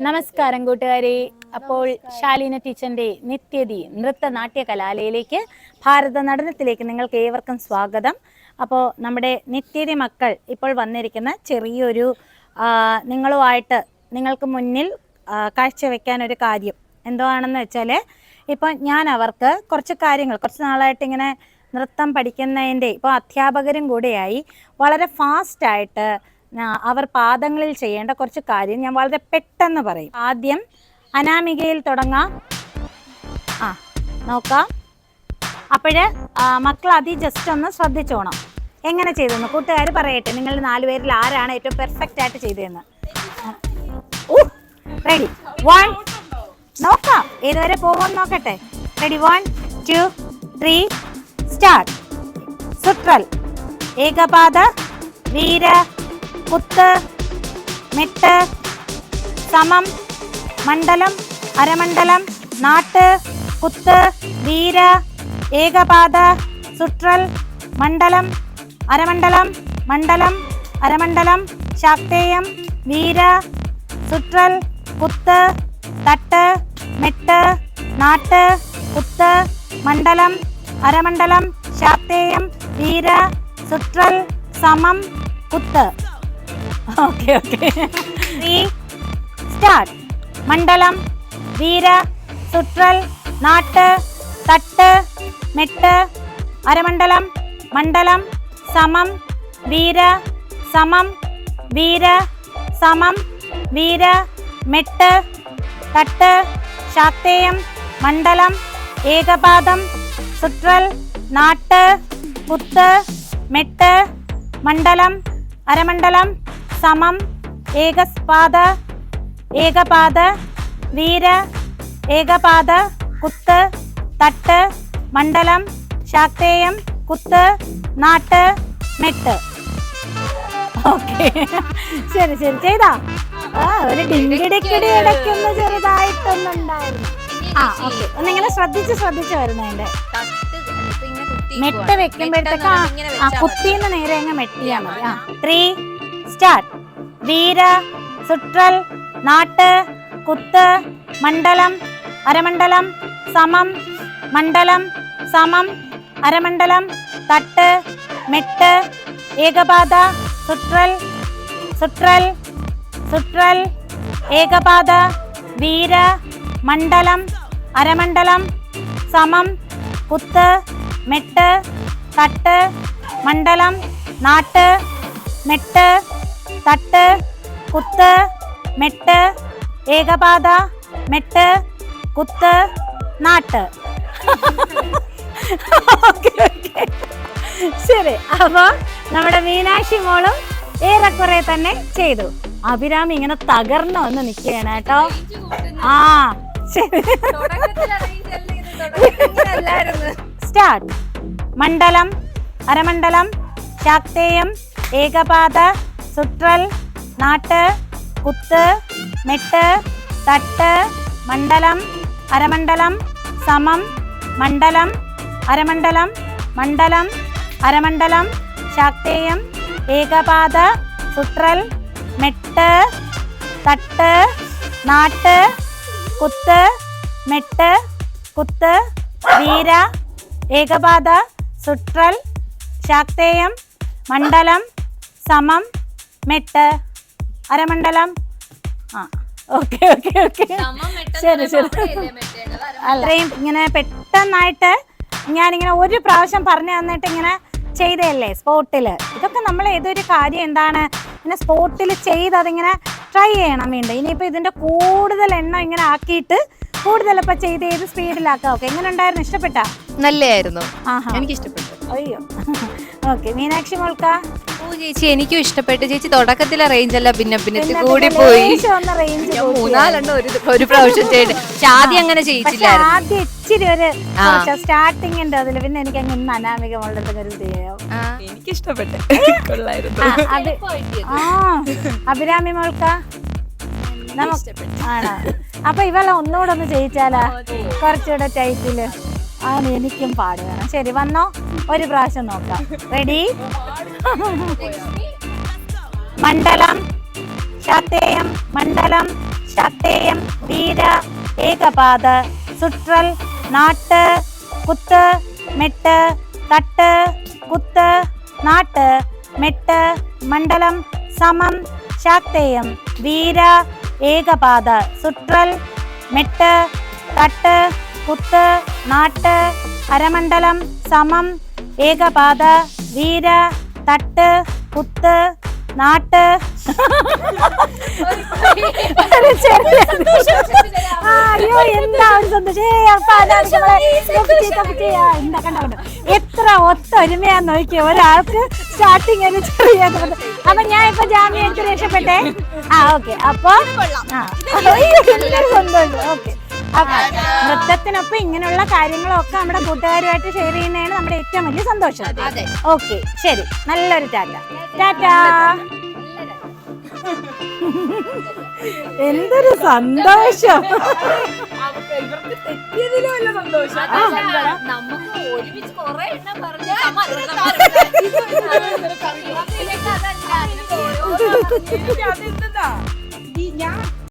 നമസ്കാരം കൂട്ടുകാരെ. അപ്പോൾ ശാലീന ടീച്ചറിന്റെ നിത്യതി നൃത്ത നാട്യ കലാലയിലേക്ക് ഭാരത നടനത്തിലേക്ക് നിങ്ങൾക്ക് ഏവർക്കും സ്വാഗതം. അപ്പോൾ നമ്മുടെ നിത്യതി മക്കൾ ഇപ്പോൾ വന്നിരിക്കുന്ന ചെറിയൊരു നിങ്ങളുമായിട്ട് നിങ്ങൾക്ക് മുന്നിൽ കാഴ്ചവെക്കാൻ ഒരു കാര്യം എന്തോ ആണെന്ന് വെച്ചാൽ ഇപ്പോൾ ഞാൻ അവർക്ക് കുറച്ച് കാര്യങ്ങൾ കുറച്ച് നാളായിട്ട് ഇങ്ങനെ നൃത്തം പഠിക്കുന്നതിന്റെ ഇപ്പോൾ അധ്യാപകരും കൂടെയായി വളരെ ഫാസ്റ്റായിട്ട് അവർ പാദങ്ങളിൽ ചെയ്യേണ്ട കുറച്ച് കാര്യം ഞാൻ വളരെ പെട്ടെന്ന് പറയും. ആദ്യം അനാമികയിൽ തുടങ്ങാം. ആ നോക്കാം. അപ്പോഴ് മക്കൾ അതി ജസ്റ്റ് ഒന്ന് ശ്രദ്ധിച്ചോണം. എങ്ങനെ ചെയ്തെന്ന്? കൂട്ടുകാർ പറയട്ടെ നിങ്ങൾ നാലുപേരിൽ ആരാണ് ഏറ്റവും പെർഫെക്റ്റ് ആയിട്ട് ചെയ്തതെന്ന്? റെഡി വൺ നോക്കാം. ഏതുവരെ പോകുമെന്ന് നോക്കട്ടെ. Ready one two three start സുട്രൽ ഏകപാദ വീര കുത്ത് മെട്ട് സമം മണ്ഡലം അരമണ്ഡലം നാട്ട് കുത്ത് വീര ഏകപാത സുട്രൽ മണ്ഡലം അരമണ്ഡലം മണ്ഡലം അരമണ്ഡലം ശാക്തേയം വീര സുട്രൽ കുത്ത് തട്ട് മെട്ട് നാട്ട് കുത്ത് മണ്ഡലം അരമണ്ഡലം ശാക്തേയം വീര സുട്രൽ സമം കുത്ത്. Okay okay. സ്റ്റാർട്ട്. മണ്ഡലം വീര സുട്രൽ നാട്ട് തട്ട് മെട്ട് അരമണ്ഡലം മണ്ഡലം സമം വീര സമം വീര സമം വീര മെട്ട് തട്ട് ശാക്തേയം മണ്ഡലം ഏകപാദം സുട്രൽ നാട്ട് പുത്ത് മെട്ട് മണ്ഡലം അരമണ്ഡലം സമം. ഏകസ്പാദ ഏകപാദ വീര ഏകപാദ കുത്ത് തട്ട് മണ്ഡലം ശാക്തേയം കുത്ത് നാട്ട് മെട്ട്. ഓക്കെ. ശരി ശരി. ചെയ്താ? ആ ഒരു ഡിങ്കിടിക്കിടി ഇടയ്ക്കൊന്ന് ചെറുതായിട്ടൊന്നുണ്ടായിരുന്നു. ആ ഓക്കെ. ഒന്നിങ്ങനെ ശ്രദ്ധിച്ച് ശ്രദ്ധിച്ച് വരുന്നതിന്റെ മെട്ട് വെക്കുമ്പോഴത്തേക്ക് ആ ആ കുത്തിന്ന് നേരെ അങ്ങ് മെട്ടിയാ മതി. ആ ത്രീ സ്റ്റാർട്ട് വീര സുട്രൽ നാട്ട് കുത്ത് മണ്ഡലം അരമണ്ഡലം സമം മണ്ഡലം സമം അരമണ്ഡലം തട്ട് മെട്ട് ഏകപാത സുട്രൽ സുട്രൽ സുട്രൽ ഏകപാത വീര മണ്ഡലം അരമണ്ഡലം സമം കുത്ത് മെട്ട് തട്ട് മണ്ഡലം നാട്ട് മെട്ട് തട്ട് കുത്ത് മെട്ട് ഏകപാത മെട്ട് കുത്ത് നാട്ട്. ശരി അപ്പൊ നമ്മുടെ മീനാക്ഷി മോളും ഏറെക്കുറെ തന്നെ ചെയ്തു. അഭിരാമി ഇങ്ങനെ തകർന്നു വന്ന് നിൽക്കുകയാണ് കേട്ടോ. ആ ശരി. സ്റ്റാർട്ട്. മണ്ഡലം അരമണ്ഡലം ശാക്തേയം ഏകപാദ സുട്രൽ നാട്ട് കുത്ത് മെട്ട് തട്ട് മണ്ഡലം അരമണ്ഡലം സമം മണ്ഡലം അരമണ്ഡലം മണ്ഡലം അരമണ്ഡലം ശാക്തേയം ഏകപാദ സുട്രൽ മെട്ട് തട്ട് നാട്ട് കുത്ത് മെട്ട് കുത്ത് വീര ഏകപാദ സുട്രൽ ശാക്തേയം മണ്ഡലം സമം മെട്ട്. അരമണ്ഡലം. ആ ഓക്കെ ഓക്കെ ഓക്കെ. ശരി ശരി. അത്രയും ഇങ്ങനെ പെട്ടെന്നായിട്ട് ഞാനിങ്ങനെ ഒരു പ്രാവശ്യം പറഞ്ഞു തന്നിട്ട് ഇങ്ങനെ ചെയ്തതല്ലേ സ്പോട്ടിൽ ഇതൊക്കെ നമ്മൾ ഏതൊരു കാര്യം എന്താണ് ഇങ്ങനെ സ്പോട്ടിൽ ചെയ്ത് അതിങ്ങനെ ട്രൈ ചെയ്യണം വീണ്ടും. ഇനിയിപ്പോൾ ഇതിന്റെ കൂടുതൽ എണ്ണം ഇങ്ങനെ ആക്കിയിട്ട് കൂടുതൽ ഇപ്പം ചെയ്ത് ചെയ്ത് സ്പീഡിലാക്കാം ഓക്കെ എങ്ങനെ ഉണ്ടായിരുന്നു? ഇഷ്ടപ്പെട്ടാ? നല്ലതായിരുന്നു ആഹാ. എനിക്ക് ഇഷ്ടപ്പെട്ടു അയ്യോ. ഓക്കെ മീനാക്ഷി മോൾക്ക? ഓ ചേച്ചി എനിക്കും ഇഷ്ടപ്പെട്ടു. ചേച്ചി തുടക്കത്തിലെ റേഞ്ച് അല്ല പിന്നെ പിന്നെ കൂടി പോയി. ഒന്ന് മൂന്നാലെണ്ണം ഒരു ഒരു പ്രാവശ്യം ചെയ്ത്. പക്ഷെ ആദ്യം അങ്ങനെ ചെയ്യിച്ചില്ലായിരുന്നു. ആദ്യം ഇച്ചിരി ഒരു സ്റ്റാർട്ടിംഗ് ഉണ്ട് അതിൽ പിന്നെ എനിക്ക് അങ്ങ് ഇന്ന് അനാമിക മോളുടെ അടുത്ത് ഒരു ചെയ്യാം. എനിക്ക് ഇഷ്ടപ്പെട്ടു അഭി- ആ അഭിരാമി മോൾക്ക? ആണോ? അപ്പൊ ഇവളെ ഒന്നുകൂടെ ഒന്ന് ചെയ്യിച്ചാലാ? കുറച്ചുകൂടെ ടൈറ്റിൽ എനിക്കും പാട് വേണം. ശരി വന്നോ. ഒരു പ്രാവശ്യം നോക്കാം. റെഡി മണ്ഡലം ശാക്തേയം മണ്ഡലം ശാക്തേയം വീര ഏകപാത സുട്രൽ നാട്ട് കുത്ത് മെട്ട് തട്ട് കുത്ത് നാട്ട് മെട്ട് മണ്ഡലം സമം ശാക്തേയം വീര ഏകപാത സുട്രൽ മെട്ട് തട്ട് കുത്ത് നാട്ട് അരമണ്ഡലം സമം ഏകപാത വീര തട്ട് കുത്ത് നാട്ട്. അയ്യോ എന്താ ഒരു സന്തോഷം. എത്ര ഒത്തൊരുമയാ നോക്കിയ. ഒരാൾക്ക് സ്റ്റാർട്ടിങ് ഒരു ചെറിയ അപ്പൊ ഞാൻ ഇപ്പൊ ജാമ്യം രക്ഷപ്പെട്ടെ? ആ ഓക്കെ. അപ്പൊ സന്തോഷം. ഓക്കെ. നൃത്തത്തിനൊപ്പം ഇങ്ങനെയുള്ള കാര്യങ്ങളൊക്കെ നമ്മുടെ കൂട്ടുകാരുമായിട്ട് ഷെയർ ചെയ്യുന്നതാണ് നമ്മുടെ ഏറ്റവും വലിയ സന്തോഷം ഓക്കെ ശരി നല്ലൊരു ടാറ്റ ടാറ്റ എന്തൊരു സന്തോഷം നമുക്ക് ഒരുമിച്ച്